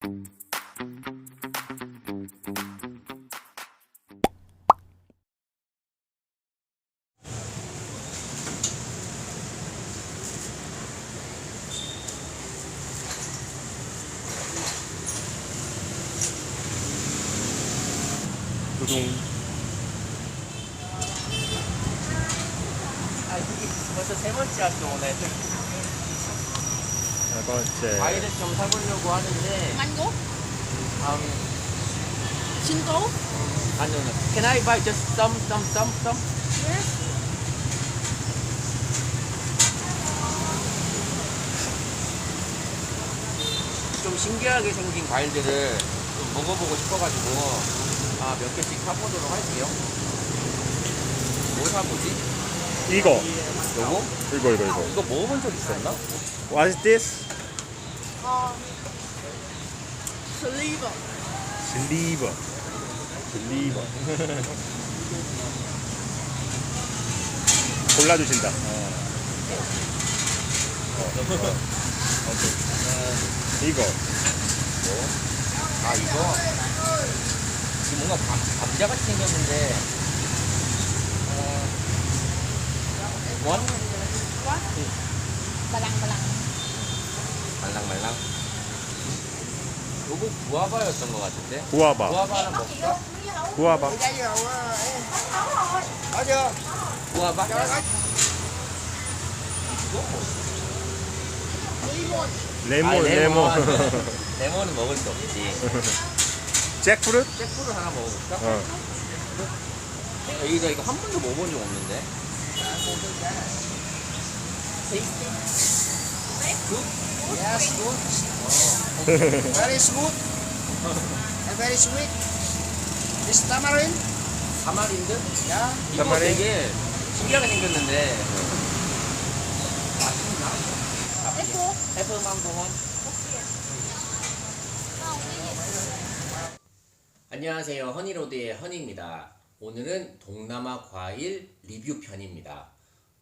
두둥. 네. 과일을 좀 사보려고 하는데, Mango? um, Cinco? 아니요, can I buy just some, some, some, some? Yes. 좀 신기하게 생긴 과일들을 좀 먹어보고 싶어가지고, 아, 몇 개씩 사보도록 할게요. 뭐 사보지? 이거. 요거? 이거 이거 이거. 이거 먹어본 적 있었나? What is this? Uh, saliva. 슬리버. 슬리버. 골라주신다. 이거. 아, 이거? 지금 뭔가 감, 감자같이 생겼는데, 어, 원? What? Balang balang. 말랑말랑. 요거 구아바였던 것 같은데? 구아바. 구아바 하나 먹을까? 구아바. 구아바? 레몬 아, 레몬. 레몬은 먹을 수 없지. 잭프루트? 잭프를 하나 먹어볼까? 어. 여기가 이거 한 번도 먹어본 적 없는데. Yes, good. Very smooth and very sweet. This tamarind, 가마린드? yeah. 이거 가마린? 되게 신기하게 생겼는데. 맛있나? Apple? 애플만 공원. 안녕하세요. 허니로드의 허니입니다. 오늘은 동남아 과일 리뷰 편입니다.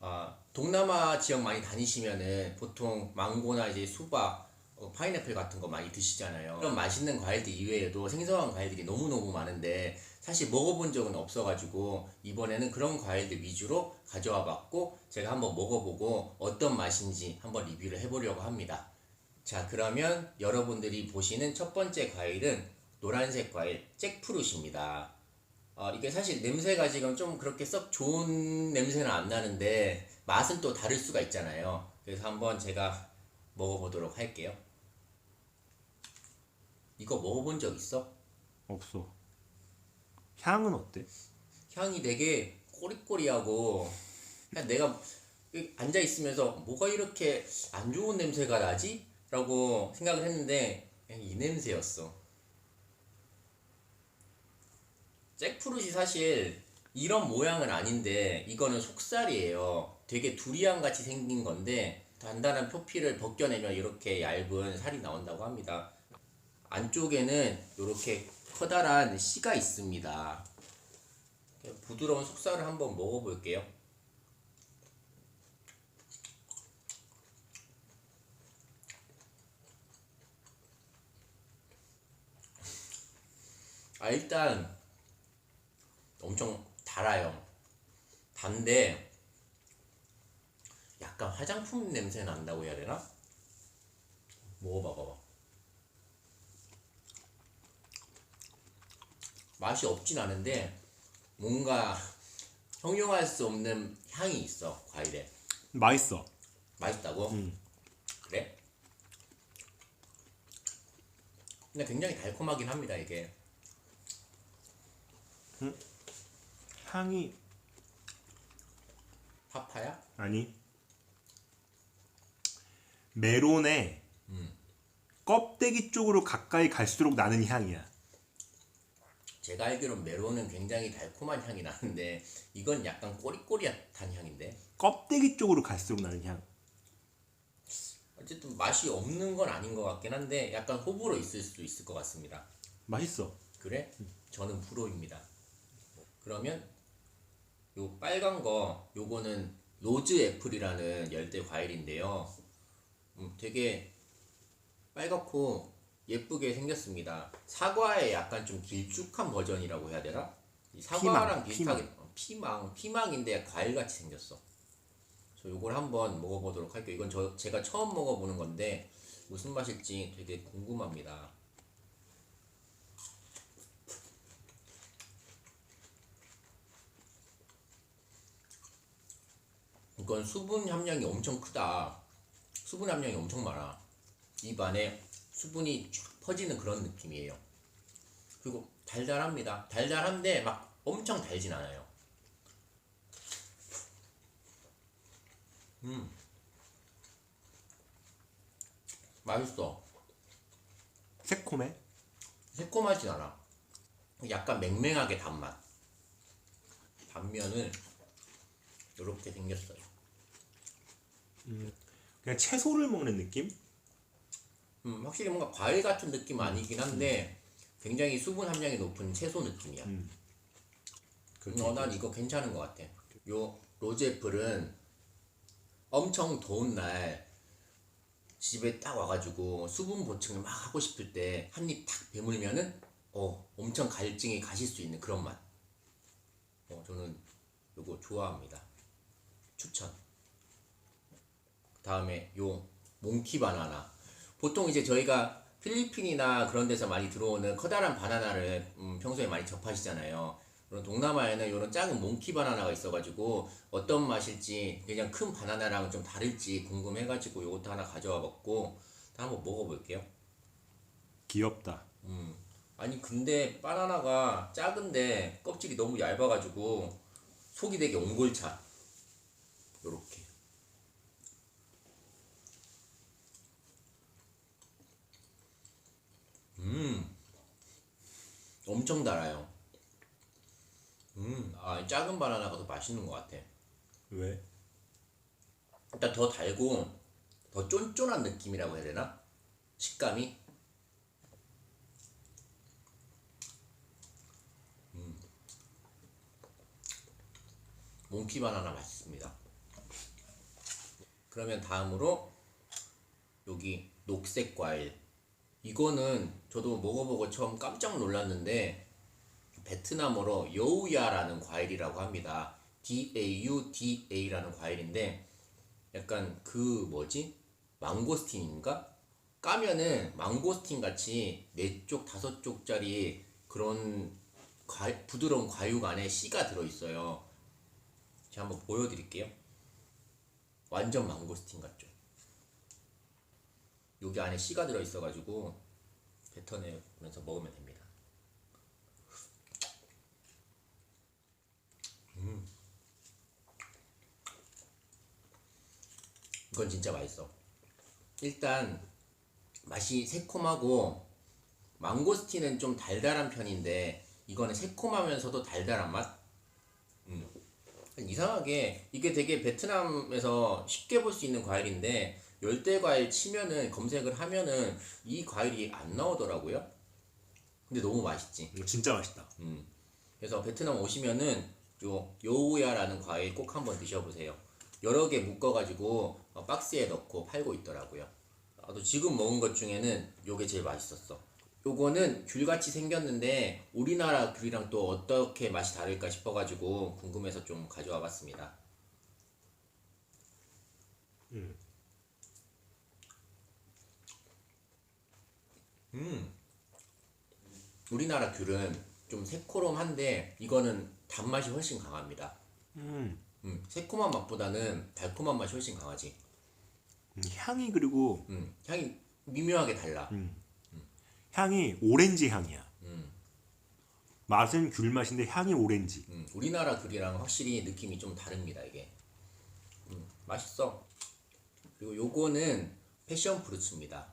아, 동남아 지역 많이 다니시면은 보통 망고나 이제 수박, 어, 파인애플 같은 거 많이 드시잖아요. 그런 맛있는 과일들 이외에도 생소한 과일들이 너무너무 많은데 사실 먹어본 적은 없어가지고 이번에는 그런 과일들 위주로 가져와 봤고 제가 한번 먹어보고 어떤 맛인지 한번 리뷰를 해보려고 합니다. 자, 그러면 여러분들이 보시는 첫 번째 과일은 노란색 과일 잭프루트입니다. 어, 이게 사실 냄새가 지금 좀 그렇게 썩 좋은 냄새는 안 나는데 맛은 또 다를 수가 있잖아요. 그래서 한번 제가 먹어보도록 할게요. 이거 먹어본 적 있어? 없어. 향은 어때? 향이 되게 꼬리꼬리하고 그냥 내가 앉아 있으면서 뭐가 이렇게 안 좋은 냄새가 나지? 라고 생각을 했는데 그냥 이 냄새였어. 잭프루트이 사실 이런 모양은 아닌데 이거는 속살이에요. 되게 두리안 같이 생긴 건데 단단한 표피를 벗겨내면 이렇게 얇은 살이 나온다고 합니다. 안쪽에는 이렇게 커다란 씨가 있습니다. 부드러운 속살을 한번 먹어볼게요. 아 일단 엄청 달아요. 단데 약간 화장품 냄새 난다고 해야 되나? 먹어봐 봐봐. 맛이 없진 않은데 뭔가 형용할 수 없는 향이 있어 과일에 맛있어. 맛있다고? 음. 그래? 근데 굉장히 달콤하긴 합니다 이게 향이 파파야? 아니. 메론의 음. 껍데기 쪽으로 가까이 갈수록 나는 향이야. 제가 알기로는 메론은 굉장히 달콤한 향이 나는데 이건 약간 꼬리꼬리한 향인데 껍데기 쪽으로 갈수록 나는 향. 어쨌든 맛이 없는 건 아닌 것 같긴 한데 약간 호불호 있을 수도 있을 것 같습니다 맛있어. 그래? 저는 불호입니다. 그러면 요 빨간 거 요거는 로즈 애플이라는 열대 과일인데요. 음, 되게 빨갛고 예쁘게 생겼습니다. 사과의 약간 좀 길쭉한 버전이라고 해야 되나? 이 사과랑 피망, 비슷하게 어, 피망 피망인데 과일같이 생겼어. 그래서 이걸 한번 먹어보도록 할게요. 이건 저 제가 처음 먹어보는 건데 무슨 맛일지 되게 궁금합니다. 이건 수분 함량이 엄청 크다. 수분 함량이 엄청 많아. 입 안에 수분이 쫙 퍼지는 그런 느낌이에요. 그리고 달달합니다. 달달한데 막 엄청 달진 않아요. 음. 맛있어. 새콤해. 새콤하진 않아. 약간 맹맹하게 단맛. 단면은 이렇게 생겼어요. 그냥 채소를 먹는 느낌? 음, 확실히 뭔가 과일 같은 느낌 아니긴 한데 굉장히 수분 함량이 높은 채소 느낌이야. 음. 어, 난 이거 괜찮은 것 같아. 요 로제풀은 엄청 더운 날 집에 딱 와가지고 수분 보충을 막 하고 싶을 때 한 입탁 베물면은 어 엄청 갈증이 가실 수 있는 그런 맛. 어 저는 요거 좋아합니다. 추천. 다음에 요 몽키 바나나. 보통 이제 저희가 필리핀이나 그런 데서 많이 들어오는 커다란 바나나를 음, 평소에 많이 접하시잖아요. 그런 동남아에는 이런 작은 몽키 바나나가 있어가지고 어떤 맛일지 그냥 큰 바나나랑 좀 다를지 궁금해가지고 요것도 하나 가져와 봤고 한번 먹어볼게요. 귀엽다. 음. 아니 근데 바나나가 작은데 껍질이 너무 얇아가지고 속이 되게 옹골차. 요렇게. 음. 엄청 달아요. 음. 아, 이 작은 바나나가 더 맛있는 것 같아. 왜? 일단 더 달고 더 쫀쫀한 느낌이라고 해야 되나? 식감이 음. 몽키 바나나 맛있습니다. 그러면 다음으로 여기 녹색 과일 이거는 저도 먹어보고 처음 깜짝 놀랐는데 베트남어로 여우야라는 과일이라고 합니다. D-A-U-D-A라는 과일인데 약간 그 뭐지? 망고스틴인가? 까면은 망고스틴 같이 네 쪽 다섯 쪽짜리 그런 과, 부드러운 과육 안에 씨가 들어있어요. 제가 한번 보여드릴게요. 완전 망고스틴 같죠? 여기 안에 씨가 들어있어가지고 뱉어내면서 먹으면 됩니다. 이건 진짜 맛있어. 일단 맛이 새콤하고 망고스틴은 좀 달달한 편인데 이거는 새콤하면서도 달달한 맛. 음. 이상하게 이게 되게 베트남에서 쉽게 볼 수 있는 과일인데 열대 과일 치면은 검색을 하면은 이 과일이 안 나오더라고요. 근데 너무 맛있지. 이거 진짜 맛있다. 음. 그래서 베트남 오시면은 요 요우야라는 과일 꼭 한번 드셔보세요. 여러 개 묶어가지고 어, 박스에 넣고 팔고 있더라고요. 나도 지금 먹은 것 중에는 요게 제일 맛있었어. 요거는 귤같이 생겼는데 우리나라 귤이랑 또 어떻게 맛이 다를까 싶어가지고 궁금해서 좀 가져와 봤습니다. 음. 우리나라 귤은 좀 새코롬한데 이거는 단맛이 훨씬 강합니다. 음. 음, 새콤한 맛보다는 달콤한 맛이 훨씬 강하지. 음, 향이 그리고 음, 향이 미묘하게 달라. 향이 오렌지 향이야. 음, 맛은 귤 맛인데 향이 오렌지. 음, 우리나라 귤이랑 확실히 느낌이 좀 다릅니다 이게. 음, 맛있어. 그리고 요거는 패션 프루츠입니다.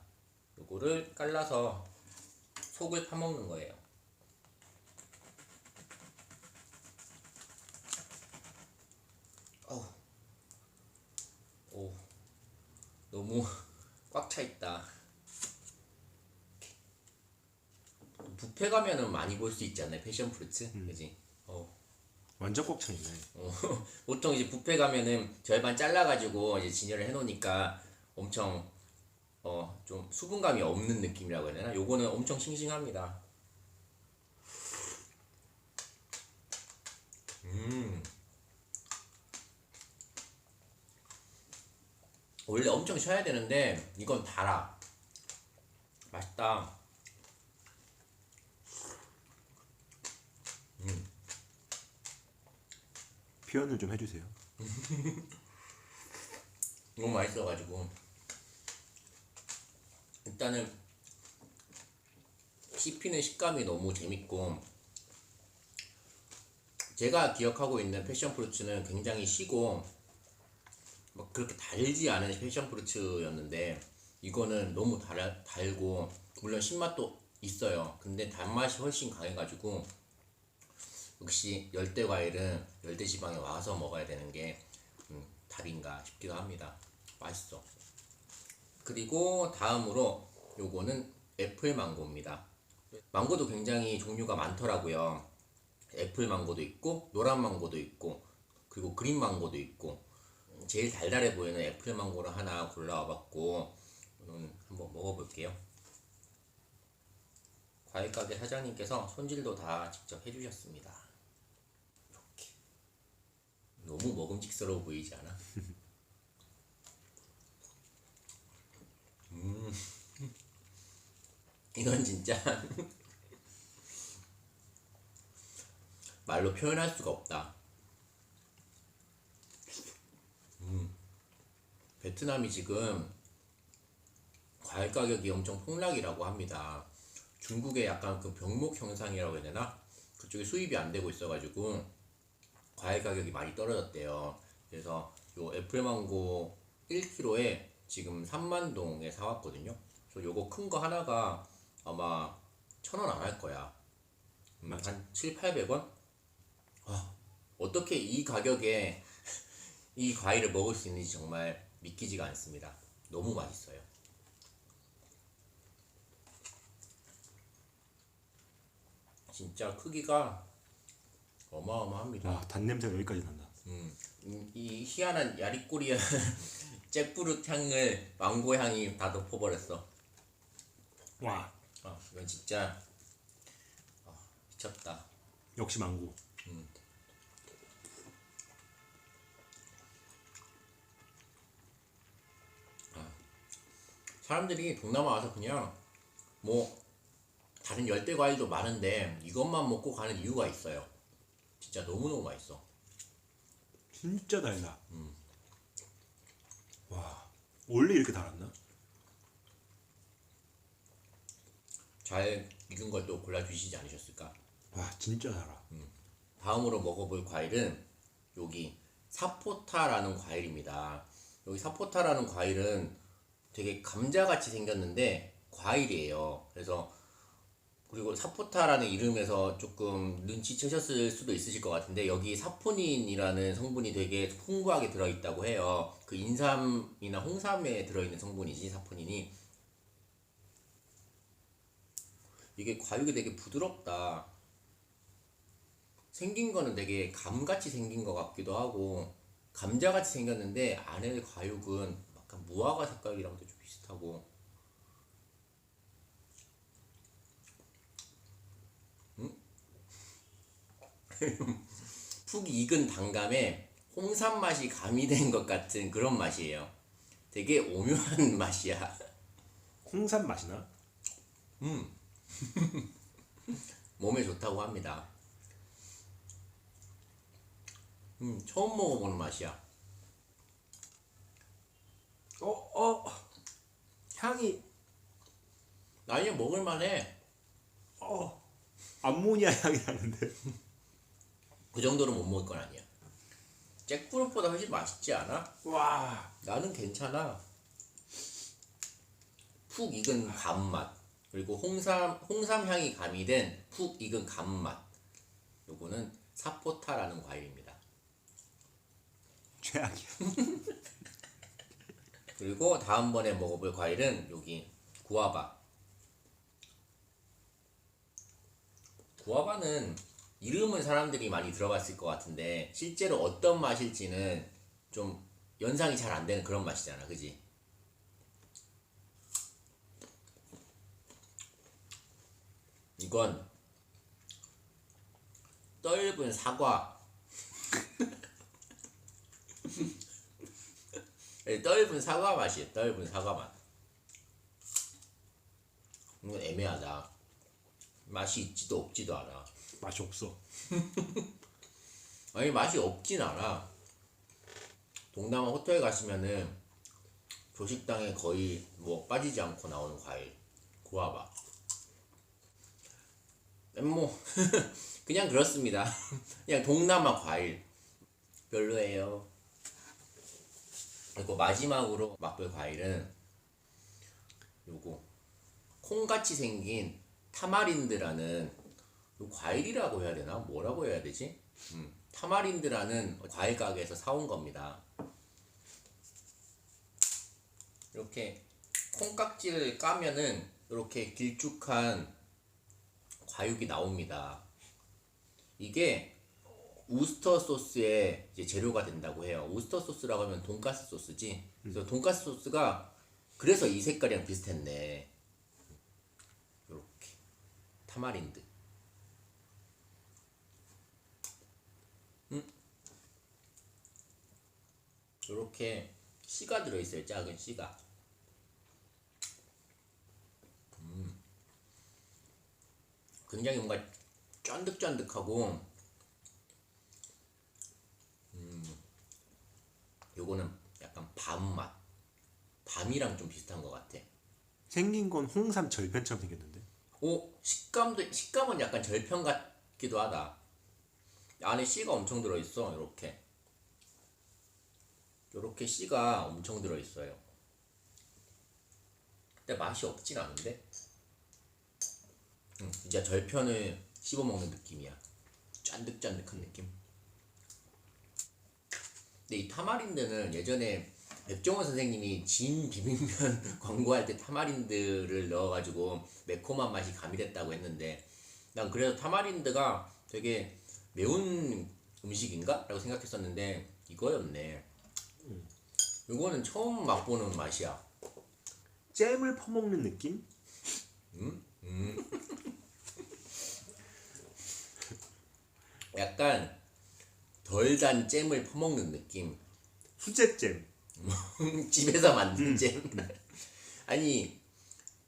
요거를 깔라서 속을 파먹는 거예요. 어우, 오, 너무 꽉 차 있다. 뷔페 가면은 많이 볼 수 있지 않나요? 패션 프루츠, 그지? 어. 완전 꽉 차 있네. 어, 보통 이제 뷔페 가면은 절반 잘라가지고 이제 진열을 해놓으니까 엄청 어좀좀 수분감이 없는 느낌이라고 해야 되나? 요거는 엄청 싱싱합니다. 음. 원래 엄청 쉬어야 되는데 이건 달아. 맛있다. 표현을 좀 해주세요. 너무 맛있어가지고 일단은 씹히는 식감이 너무 재밌고 제가 기억하고 있는 패션 프루츠는 굉장히 시고 막 그렇게 달지 않은 패션 프루츠였는데 이거는 너무 달, 달고 물론 신맛도 있어요 근데 단맛이 훨씬 강해가지고 역시 열대 과일은 열대 지방에 와서 먹어야 되는 게 음, 답인가 싶기도 합니다. 맛있어. 그리고 다음으로 요거는 애플 망고입니다. 망고도 굉장히 종류가 많더라고요. 애플 망고도 있고 노란 망고도 있고 그리고 그린 망고도 있고 제일 달달해 보이는 애플 망고를 하나 골라와봤고 음, 한번 먹어볼게요. 과일 가게 사장님께서 손질도 다 직접 해주셨습니다. 이렇게 너무 먹음직스러워 보이지 않아? 음, 이건 진짜 말로 표현할 수가 없다. 음, 베트남이 지금 과일 가격이 엄청 폭락이라고 합니다. 중국의 약간 그 병목 현상이라고 해야 되나? 그쪽에 수입이 안 되고 있어가지고 과일 가격이 많이 떨어졌대요. 그래서 요 애플 망고 1kg에 지금 3만 동에 사왔거든요. 그래서 요거 큰 거 하나가 아마 천 원 안 할 거야. 음, 한 7, 800원? 와, 어떻게 이 가격에 이 과일을 먹을 수 있는지 정말 믿기지가 않습니다. 너무 맛있어요. 진짜 크기가 어마어마합니다. 와, 단냄새가 여기까지 난다. 음, 음, 이 희한한 야리꼬리한 잭프루트 향을 망고 향이 다 덮어버렸어. 와, 아, 이건 진짜 아, 미쳤다. 역시 망고. 사람들이 동남아 와서 그냥 뭐 다른 열대 과일도 많은데 이것만 먹고 가는 이유가 있어요. 진짜 너무너무 맛있어. 진짜 달다. 와, 원래 이렇게 달았나? 잘 익은 걸 또 골라주시지 않으셨을까? 와, 진짜 달아. 다음으로 먹어볼 과일은 여기 사포타라는 과일입니다. 여기 사포타라는 과일은 되게 감자같이 생겼는데 과일이에요. 그래서 그리고 사포타라는 이름에서 조금 눈치채셨을 수도 있으실 것 같은데 여기 사포닌이라는 성분이 되게 풍부하게 들어있다고 해요. 그 인삼이나 홍삼에 들어있는 성분이지 사포닌이. 이게 과육이 되게 부드럽다. 생긴 거는 되게 감같이 생긴 것 같기도 하고 감자같이 생겼는데 안에 과육은 약간 무화과 색깔이랑도 좀 비슷하고 푹 익은 단감에 홍삼 맛이 가미된 것 같은 그런 맛이에요. 되게 오묘한 맛이야. 홍삼 맛이나? 몸에 좋다고 합니다. 음, 처음 먹어보는 맛이야. 어, 어, 향이, 나중에 먹을만해. 어, 암모니아 향이 나는데. 그 정도로 못 먹을 건 아니야. 잭프루트보다 훨씬 맛있지 않아? 와, 나는 괜찮아. 푹 익은 감맛 그리고 홍삼 홍삼 향이 가미된 푹 익은 감맛. 요거는 사포타라는 과일입니다. 최악이야. 그리고 다음번에 먹어볼 과일은 여기 구아바. 구아바는 이름은 사람들이 많이 들어봤을 것 같은데 실제로 어떤 맛일지는 좀 연상이 잘 안 되는 그런 맛이잖아 그지? 이건 떫은 사과. 예, 떫은 사과 맛이에요 떫은 사과 맛. 이건 애매하다. 맛이 있지도 없지도 않아. 맛이 없어. 아니 맛이 없진 않아. 동남아 호텔 가시면은 조식당에 거의 뭐 빠지지 않고 나오는 과일. 구아바 뭐 그냥 그렇습니다. 그냥 동남아 과일. 별로예요. 그리고 마지막으로 맛볼 과일은 요거. 콩같이 생긴 타마린드라는 요 과일이라고 해야 되나 뭐라고 해야 되지 음, 타마린드라는 과일 가게에서 사온 겁니다 이렇게 콩깍지를 까면은 이렇게 길쭉한 과육이 나옵니다. 이게 우스터 소스의 재료가 된다고 해요. 우스터 소스라고 하면 돈가스 소스지. 그래서 돈가스 소스가 그래서 이 색깔이랑 비슷했네. 이렇게 타마린드. 이렇게 씨가 들어있어요. 작은 씨가. 굉장히 뭔가 쫀득쫀득하고 음 요거는 약간 밤맛 밤이랑 좀 비슷한 것 같아 생긴 건 홍삼 절편처럼 생겼는데. 오 식감도 식감은 약간 절편 같기도 하다 안에 씨가 엄청 들어있어 이렇게 요렇게 씨가 엄청 들어있어요. 근데 맛이 없진 않은데? 음, 진짜 절편을 씹어먹는 느낌이야. 짠득짠득한 느낌. 근데 이 타마린드는 예전에 백종원 선생님이 진 비빔면 광고할 때 타마린드를 넣어가지고 매콤한 맛이 가미됐다고 했는데 난 그래서 타마린드가 되게 매운 음식인가? 라고 생각했었는데 이거였네 이거는 처음 맛보는 맛이야 잼을 퍼먹는 느낌? 약간 덜 단 잼을 퍼먹는 느낌 수제잼. 집에서 만든 잼. 아니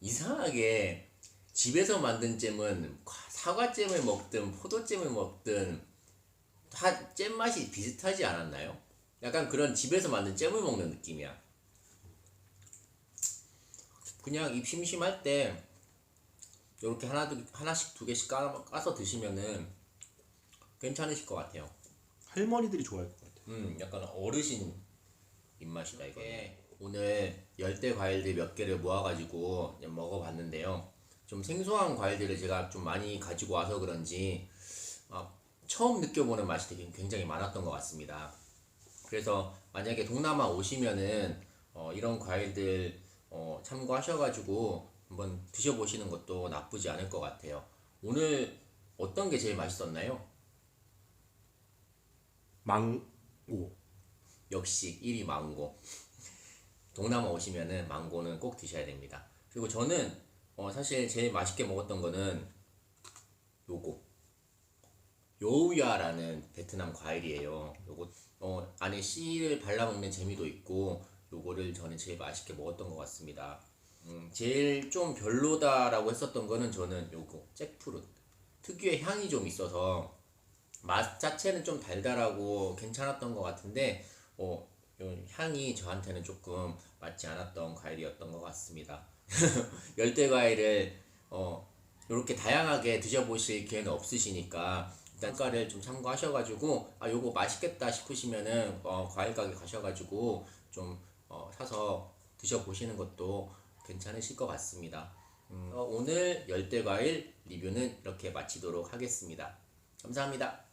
이상하게 집에서 만든 잼은 사과잼을 먹든 포도잼을 먹든 다 잼 맛이 비슷하지 않았나요? 약간 그런 집에서 만든 잼을 먹는 느낌이야. 그냥 입 심심할 때 이렇게 하나 두, 하나씩 두 개씩 까, 까서 드시면은 괜찮으실 것 같아요. 할머니들이 좋아할 것 같아. 음, 약간 어르신 입맛이다 이게. 오늘 열대 과일들 몇 개를 모아가지고 먹어봤는데요. 좀 생소한 과일들을 제가 좀 많이 가지고 와서 그런지 아, 처음 느껴보는 맛이 되게 굉장히 많았던 것 같습니다. 그래서 만약에 동남아 오시면은 어, 이런 과일들 어, 참고하셔가지고 한번 드셔보시는 것도 나쁘지 않을 것 같아요. 오늘 어떤 게 제일 맛있었나요? 망고. 역시 1위 망고. 동남아 오시면은 망고는 꼭 드셔야 됩니다. 그리고 저는 어, 사실 제일 맛있게 먹었던 거는 요거. 요우야라는 베트남 과일이에요. 요거 어, 안에 씨를 발라 먹는 재미도 있고 요거를 저는 제일 맛있게 먹었던 것 같습니다. 음, 제일 좀 별로다라고 했었던 거는 저는 요거 잭프루트. 특유의 향이 좀 있어서 맛 자체는 좀 달달하고 괜찮았던 것 같은데 어, 요 향이 저한테는 조금 맞지 않았던 과일이었던 것 같습니다. 열대 과일을 어, 이렇게 다양하게 드셔보실 기회는 없으시니까 일 단 가를 좀 참고하셔가지고 아 요거 맛있겠다 싶으시면은 어, 과일 가게 가셔가지고 좀 어, 사서 드셔보시는 것도 괜찮으실 것 같습니다. 음, 어, 오늘 열대 과일 리뷰는 이렇게 마치도록 하겠습니다. 감사합니다.